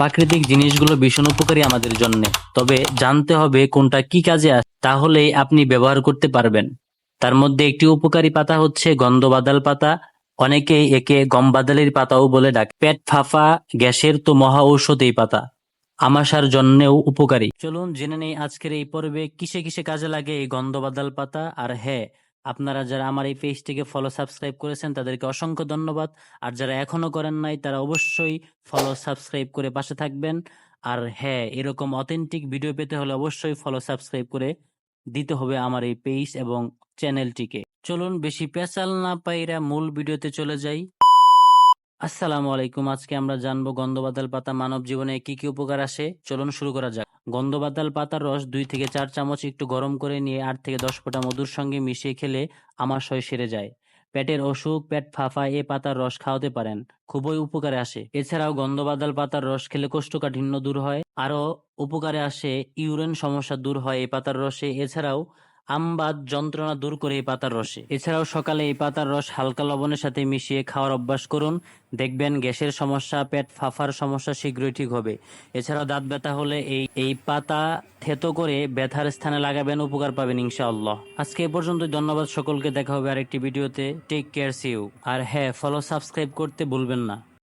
প্রাকৃতিক জিনিসগুলো ভীষণ উপকারী আমাদের জন্য। তবে জানতে হবে কোনটা কি কাজে আসে, তাহলেই আপনি ব্যবহার করতে পারবেন। তার মধ্যে একটি উপকারী পাতা হচ্ছে গন্ধবাদাল পাতা। অনেকেই একে গমবাদালের পাতাও বলে ডাকে। পেট ফাফা, গ্যাসের তো মহা ঔষধ এই পাতা। আমাশার জন্যেও উপকারী। চলুন জেনে নেই আজকের এই পর্বে কিসে কিসে কাজে লাগে এই গন্ধবাদাল পাতা। আর হ্যাঁ আপনারা যারা আমার এই পেজটিকে ফলো সাবস্ক্রাইব করেছেন, তাদেরকে অসংখ্য ধন্যবাদ। আর যারা এখনও করেন নাই, তারা অবশ্যই ফলো সাবস্ক্রাইব করে পাশে থাকবেন। আর হ্যাঁ এরকম অথেন্টিক ভিডিও পেতে হলে অবশ্যই ফলো সাবস্ক্রাইব করে দিতে হবে আমার এই পেজ এবং চ্যানেলটিকে চলুন, বেশি পেঁচাল না পাইরা মূল ভিডিওতে চলে যাই। আসসালামু আলাইকুম। আজকে আমরা জানব গন্ধবাদাল পাতা মানব জীবনে কি কি উপকার আসে। চলুন শুরু করা যাক। গন্ধবাদাল পাতার রস দুই থেকে চার চামচ একটু গরম করে নিয়ে আট থেকে দশ ফোঁটা মধুর সঙ্গে মিশিয়ে খেলে আমাশয় সেরে যায়। পেটের অসুখ, পেট ফাফা এ পাতার রস খাওয়াতে পারেন। খুবই উপকারে আসে। এছাড়াও গন্ধবাদাল পাতার রস খেলে কোষ্ঠকাঠিন্য দূর হয়। আরও উপকারে আসে ইউরেন সমস্যা দূর হয় এই পাতার রসে। এছাড়াও আমবাদ যন্ত্রণা দূর করে এই পাতার রসে। এছাড়াও সকালে এই পাতার রস হালকা লবণের সাথে মিশিয়ে খাওয়ার অভ্যাস করুন। দেখবেন গ্যাসের সমস্যা, পেট ফাফার সমস্যা শীঘ্রই ঠিক হবে। এছাড়াও দাঁত ব্যথা হলে এই এই পাতা থেতো করে ব্যথার স্থানে লাগাবেন, উপকার পাবেন ইনশাআল্লাহ। আজকে এ পর্যন্ত ধন্যবাদ সকলকে, দেখা হবে আরেকটি ভিডিওতে। টেক কেয়ার সিউ আর হ্যাঁ ফলো সাবস্ক্রাইব করতে ভুলবেন না।